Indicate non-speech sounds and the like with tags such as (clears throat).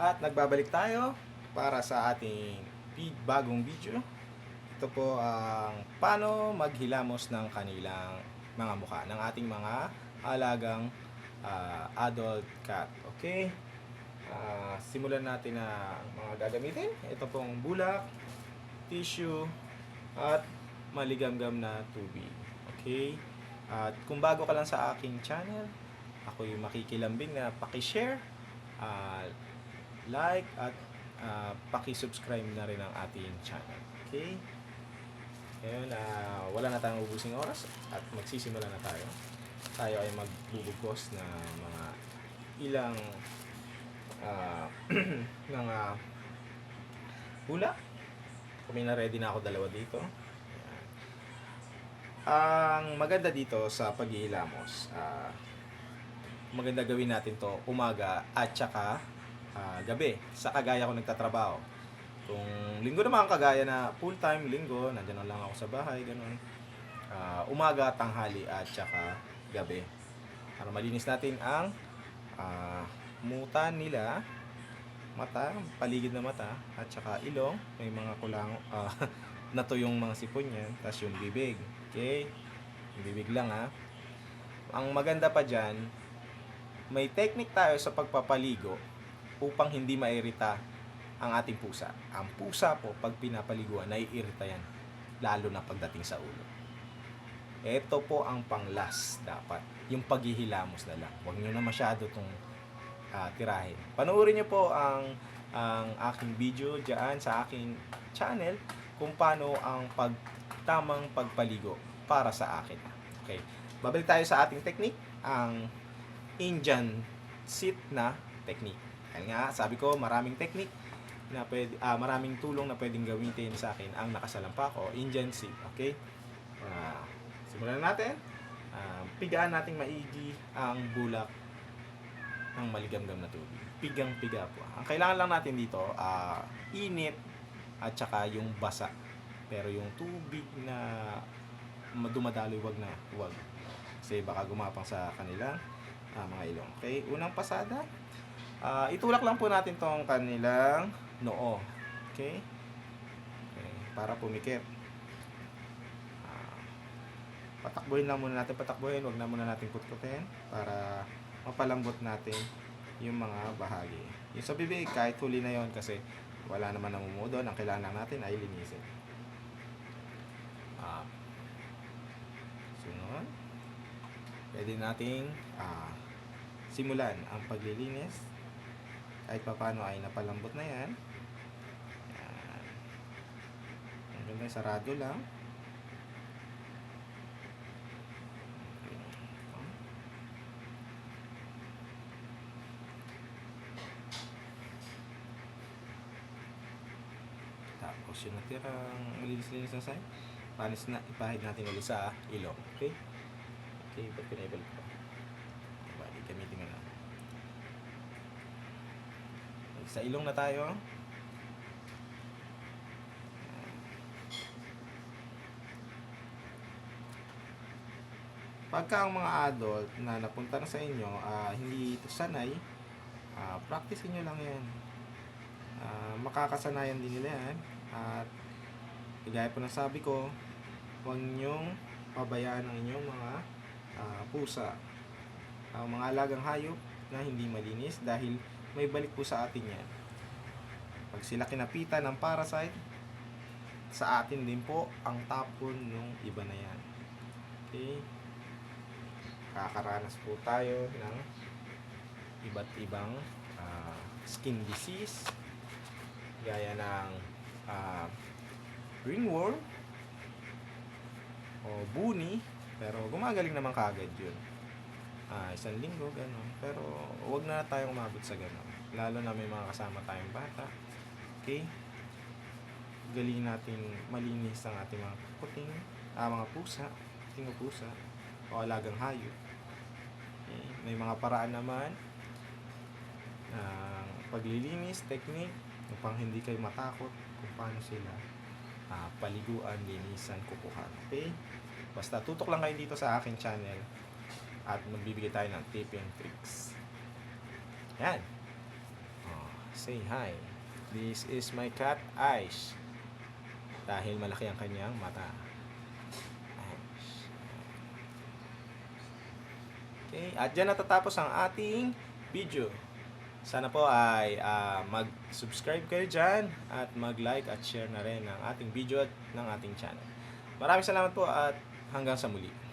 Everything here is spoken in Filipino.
At nagbabalik tayo para sa ating bagong video. Ito po ang paano maghilamos ng kanilang mga mukha, ng ating mga alagang ah, adult cat. Okay? Ah, simulan natin na mga gagamitin. Ito pong bulak, tissue, at maligamgam na tubig. Okay? At kung bago ka lang sa aking channel, ako'y makikilambing na paki-share, ah, like, at ah, paki-subscribe na rin ang ating channel. Okay? Ngayon, ah, wala na tayong ubusing oras at magsisimula na tayo. Tayo ay magbubugos na mga ilang ah, (clears throat) mga hula. Kung na ready na ako dalawa dito. Ang maganda dito sa paghihilamos, ah, maganda gawin natin to umaga at saka ah, gabi. Sa kagaya ko nagtatrabaho. Kung linggo naman kagaya na full time linggo, nandiyan na lang ako sa bahay, ganun. Ah, umaga, tanghali at saka gabi. Para malinis natin ang ah, muta nila, mata, paligid na mata, at saka ilong, may mga kulang, (laughs) ah, nato yung mga sipon yan, tapos yung bibig. Okay? Yung bibig lang ha. Ang maganda pa dyan, may technique tayo sa pagpapaligo upang hindi mairita ang ating pusa. Ang pusa po, pag pinapaliguan, naiirita yan. Lalo na pagdating sa ulo. Ito po ang pang-last dapat. Yung paghihilamos na lang. Huwag nyo na masyado itong tirahin. Panoorin nyo po ang ang aking video diyan sa aking channel kung paano ang pag tamang pagpaligo para sa akin. Okay. Babalik tayo sa ating technique, ang Indian sit na technique. Kaya nga, sabi ko, maraming technique na pwede, ah, maraming tulong na pwedeng gamitin sa akin ang nakasalampa ko, Indian sit. Okay? Ah, simulan na natin. Ah, pigaan nating maigi ang bulak ng maligamgam na tubig. Pigang-piga po. Ang kailangan lang natin dito, ah, init at saka yung basa. Pero yung tubig na dumadaloy, wag na, wag. Kasi baka gumapang sa kanila ah, mga ilong. Okay, unang pasada. Ah, itulak lang po natin tong kanilang noo. Okay? okay para pumikit. Ah, patakbuhin lang muna natin, patakbuhin. Wag na muna natin putputin para mapalambot natin yung mga bahagi. Yung sa bibig, kahit huli na yon kasi wala naman namumudo. Ang kailangan lang natin ay linisin. Ah, sunod. Pwede nating ah, simulan ang paglilinis. Kahit papano ay napalambot na yan. Yan. Ang ganda, sarado lang. Tapos yung natirang malinis-linis na sa'yo, panis na, ipahid natin ulit sa ilong. Okay? Okay, ba't pinaibalik ko? Bali, gamitin mo na. Okay, Sa ilong na tayo. Pagka ang mga adult na napunta na sa inyo, ah, hindi ito sanay, ah, practice nyo lang yan. Ah, makakasanayan din nila yan. At gaya po ng sabi ko, huwag nyong pabayaan ang inyong mga ah, pusa. Ang mga alagang hayop na hindi malinis dahil may balik po sa atin yan. Pag sila kinapitan ng parasite, sa atin din po ang tapon ng iba na yan. Okay? Kakaranas po tayo ng iba't ibang ah, skin disease gaya ng ah, ringworm o buni pero gumagaling naman kagad yun ah, isang linggo gano'n pero wag na tayong umabot sa gano'n lalo na may mga kasama tayong bata. Okay? Galing nating malinis ang ating mga kuting ah, mga pusa. Kuting o pusa. O alagang hayop. Okay. may mga paraan naman ng paglilinis technique upang hindi kayo matakot kung paano sila ah, paliguan, linisan, kukuhan. Okay? Basta tutok lang kayo dito sa aking channel at magbibigay tayo ng tip and tricks. Yan. Oh, Say hi. This is my cat eyes. Dahil malaki ang kanyang mata. Eyes. Okay, at dyan natatapos ang ating video. Sana po ay ah, mag-subscribe kayo dyan at mag-like at share na rin ang ating video at ng ating channel. Maraming salamat po at hanggang sa muli.